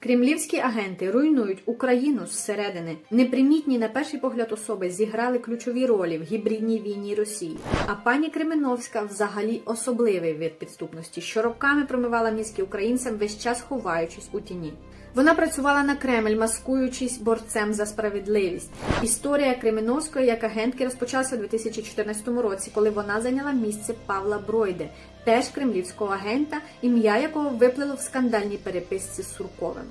Кремлівські агенти руйнують Україну зсередини. Непримітні на перший погляд особи зіграли ключові ролі в гібридній війні Росії. А пані Кременовська взагалі особливий вид підступності, що роками промивала мізки українцям, весь час ховаючись у тіні. Вона працювала на Кремль, маскуючись борцем за справедливість. Історія Кременовської як агентки розпочалася у 2014 році, коли вона зайняла місце Павла Бройде, теж кремлівського агента, ім'я якого виплило в скандальній переписці з Сурковим.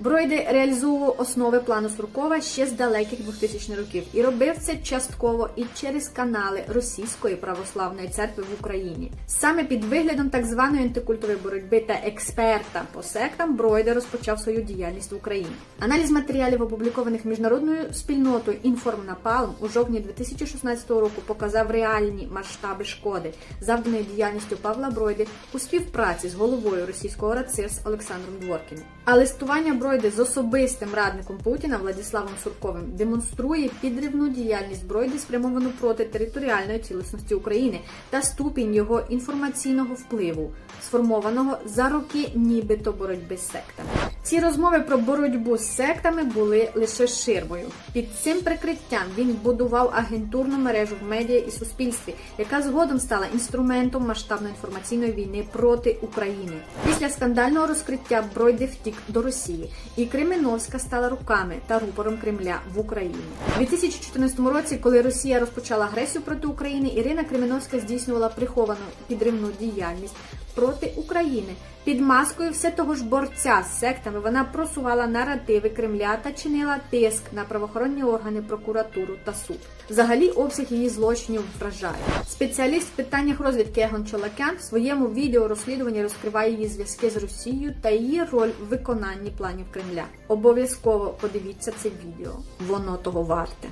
Бройде реалізовував основи плану Суркова ще з далеких 2000 років і робив це частково і через канали Російської православної церкви в Україні. Саме під виглядом так званої антикультової боротьби та експерта по сектам Бройде розпочав свою діяльність в Україні. Аналіз матеріалів, опублікованих міжнародною спільнотою Інформнапалм у жовтні 2016 року, показав реальні масштаби шкоди, завданої діяльністю Павла Бройди у співпраці з головою російського РАЦИРС Олександром Дворкіним. А листування Бройди з особистим радником Путіна Владиславом Сурковим демонструє підривну діяльність Бройди, спрямовану проти територіальної цілісності України та ступінь його інформаційного впливу, сформованого за роки нібито боротьби з сектами. Ці розмови про боротьбу з сектами були лише ширмою. Під цим прикриттям він будував агентурну мережу в медіа і суспільстві, яка згодом стала інструментом масштабної інформаційної війни проти України. Після скандального розкриття Бройде втік до Росії, і Кременовська стала руками та рупором Кремля в Україні. У 2014 році, коли Росія розпочала агресію проти України, Ірина Кременовська здійснювала приховану підривну діяльність проти України. Під маскою все того ж борця з сектами вона просувала наративи Кремля та чинила тиск на правоохоронні органи, прокуратуру та суд. Взагалі, обсяг її злочинів вражає. Спеціаліст в питаннях розвідки Егон Чолакян в своєму відео розслідуванні розкриває її зв'язки з Росією та її роль в виконанні планів Кремля. Обов'язково подивіться це відео, воно того варте.